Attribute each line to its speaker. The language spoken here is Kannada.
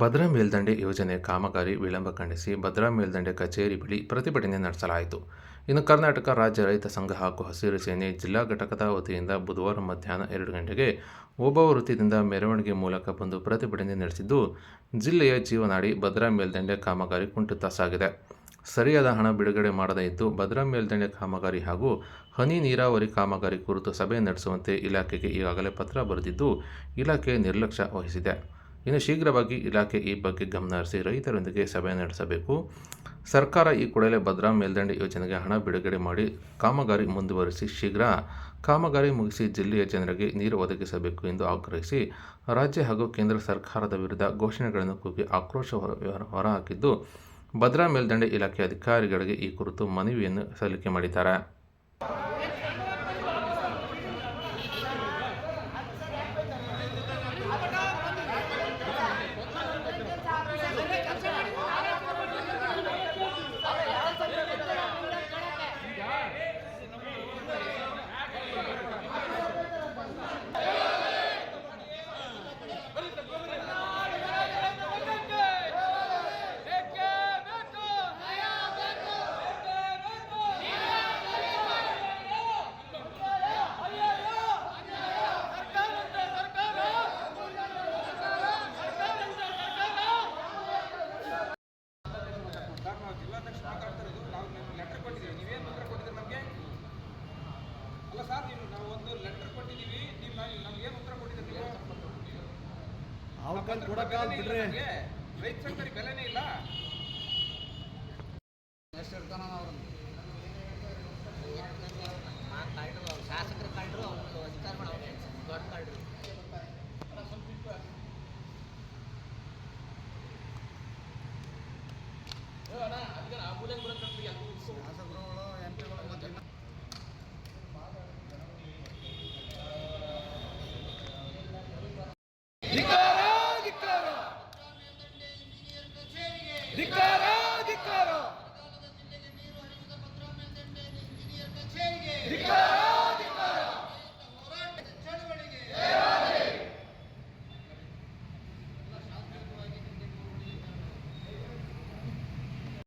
Speaker 1: ಭದ್ರಾ ಮೇಲ್ದಂಡೆ ಯೋಜನೆ ಕಾಮಗಾರಿ ವಿಳಂಬ ಖಂಡಿಸಿ ಭದ್ರಾ ಮೇಲ್ದಂಡೆ ಕಚೇರಿ ಬಳಿ ಪ್ರತಿಭಟನೆ ನಡೆಸಲಾಯಿತು. ಇನ್ನು ಕರ್ನಾಟಕ ರಾಜ್ಯ ರೈತ ಸಂಘ ಹಾಗೂ ಹಸಿರು ಸೇನೆ ಜಿಲ್ಲಾ ಘಟಕದ ವತಿಯಿಂದ ಬುಧವಾರ ಮಧ್ಯಾಹ್ನ ಎರಡು ಗಂಟೆಗೆ ಒಬ್ಬ ವೃತ್ತದಿಂದ ಮೆರವಣಿಗೆ ಮೂಲಕ ಬಂದು ಪ್ರತಿಭಟನೆ ನಡೆಸಿದ್ದು, ಜಿಲ್ಲೆಯ ಜೀವನಾಡಿ ಭದ್ರಾ ಮೇಲ್ದಂಡೆ ಕಾಮಗಾರಿ ಕುಂಠಿತ ಸಾಗಿದೆ. ಸರಿಯಾದ ಹಣ ಬಿಡುಗಡೆ ಮಾಡದೇ ಇದ್ದು, ಭದ್ರಾ ಮೇಲ್ದಂಡೆ ಕಾಮಗಾರಿ ಹಾಗೂ ಹನಿ ನೀರಾವರಿ ಕಾಮಗಾರಿ ಕುರಿತು ಸಭೆ ನಡೆಸುವಂತೆ ಇಲಾಖೆಗೆ ಈಗಾಗಲೇ ಪತ್ರ ಬರೆದಿದ್ದು, ಇಲಾಖೆ ನಿರ್ಲಕ್ಷ್ಯ ವಹಿಸಿದೆ. ಇನ್ನು ಶೀಘ್ರವಾಗಿ ಇಲಾಖೆ ಈ ಬಗ್ಗೆ ಗಮನ ಹರಿಸಿ ರೈತರೊಂದಿಗೆ ಸಭೆ ನಡೆಸಬೇಕು. ಸರ್ಕಾರ ಈ ಕೂಡಲೇ ಭದ್ರಾ ಮೇಲ್ದಂಡೆ ಯೋಜನೆಗೆ ಹಣ ಬಿಡುಗಡೆ ಮಾಡಿ ಕಾಮಗಾರಿ ಮುಂದುವರಿಸಿ ಶೀಘ್ರ ಕಾಮಗಾರಿ ಮುಗಿಸಿ ಜಿಲ್ಲೆಯ ಜನರಿಗೆ ನೀರು ಒದಗಿಸಬೇಕು ಎಂದು ಆಗ್ರಹಿಸಿ ರಾಜ್ಯ ಹಾಗೂ ಕೇಂದ್ರ ಸರ್ಕಾರದ ವಿರುದ್ಧ ಘೋಷಣೆಗಳನ್ನು ಕೂಗಿ ಆಕ್ರೋಶ ಹೊರ ಹೊರಹಾಕಿದ್ದು ಭದ್ರಾ ಮೇಲ್ದಂಡೆ ಇಲಾಖೆ ಅಧಿಕಾರಿಗಳಿಗೆ ಈ ಕುರಿತು ಮನವಿಯನ್ನು ಸಲ್ಲಿಕೆ ಮಾಡಿದ್ದಾರೆ.
Speaker 2: ಅವ್ಕಲ್
Speaker 3: ಪತ್ರ
Speaker 2: ಕೊಡಕ್ಕಾಗ
Speaker 3: ಬೆಲೆನೇ ಇಲ್ಲ
Speaker 2: ಬಿಡ್ರಿ.
Speaker 3: ರೈತ ಸಂಘರಿಗೆ ಬೆಲೆನೇ ಇಲ್ಲ.
Speaker 4: ಶಾಸಕರು ಕಂಡ್ರು ಅವ್ರು ಅಧಿಕಾರ ಮಾಡೋರು ದೊಡ್ಡ ಕಂಡ್ರು
Speaker 2: ಶಾಸಕರುಗಳು ಎಂ ಪಿಗಳು ಮತ್ತೆ
Speaker 5: ಧಿಕ್ಕಾರ